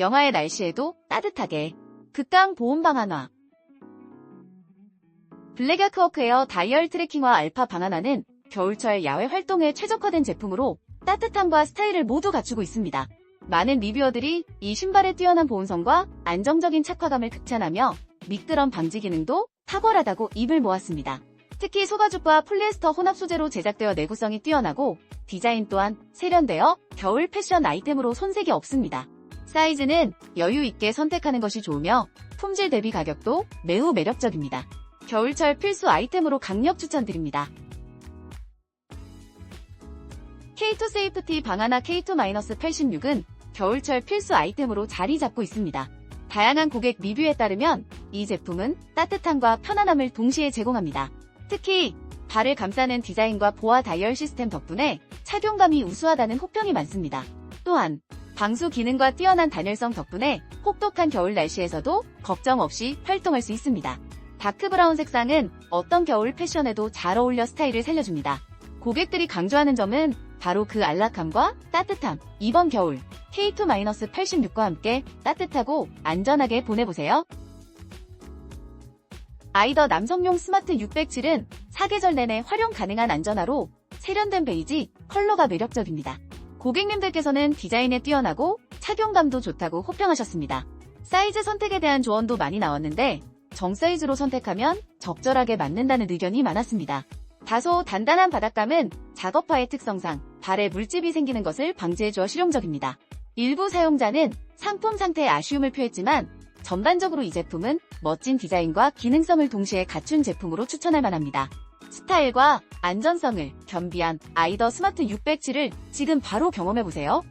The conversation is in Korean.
영하의 날씨에도 따뜻하게. 극강 보온 방한화. 블랙야크워크 에어 다이얼 트래킹화 알파 방한화는 겨울철 야외 활동에 최적화된 제품으로 따뜻함과 스타일을 모두 갖추고 있습니다. 많은 리뷰어들이 이 신발의 뛰어난 보온성과 안정적인 착화감을 극찬하며 미끄럼 방지 기능도 탁월하다고 입을 모았습니다. 특히 소가죽과 폴리에스터 혼합 소재로 제작되어 내구성이 뛰어나고 디자인 또한 세련되어 겨울 패션 아이템으로 손색이 없습니다. 사이즈는 여유 있게 선택하는 것이 좋으며 품질 대비 가격도 매우 매력적입니다. 겨울철 필수 아이템으로 강력 추천드립니다. K2 세이프티 방하나 K2-86은 겨울철 필수 아이템으로 자리 잡고 있습니다. 다양한 고객 리뷰에 따르면 이 제품은 따뜻함과 편안함을 동시에 제공합니다. 특히 발을 감싸는 디자인과 보아 다이얼 시스템 덕분에 착용감이 우수하다는 호평이 많습니다. 또한 방수 기능과 뛰어난 단열성 덕분에 혹독한 겨울 날씨에서도 걱정 없이 활동할 수 있습니다. 다크 브라운 색상은 어떤 겨울 패션에도 잘 어울려 스타일을 살려줍니다. 고객들이 강조하는 점은 바로 그 안락함과 따뜻함. 이번 겨울 K2-86과 함께 따뜻하고 안전하게 보내보세요. 아이더 남성용 스마트 607은 사계절 내내 활용 가능한 안전화로 세련된 베이지 컬러가 매력적입니다. 고객님들께서는 디자인에 뛰어나고 착용감도 좋다고 호평하셨습니다. 사이즈 선택에 대한 조언도 많이 나왔는데 정 사이즈로 선택하면 적절하게 맞는다는 의견이 많았습니다. 다소 단단한 바닥감은 작업화의 특성상 발에 물집이 생기는 것을 방지해주어 실용적입니다. 일부 사용자는 상품 상태에 아쉬움을 표했지만 전반적으로 이 제품은 멋진 디자인과 기능성을 동시에 갖춘 제품으로 추천할 만합니다. 스타일과 안전성을 겸비한 아이더 스마트 607을 지금 바로 경험해보세요.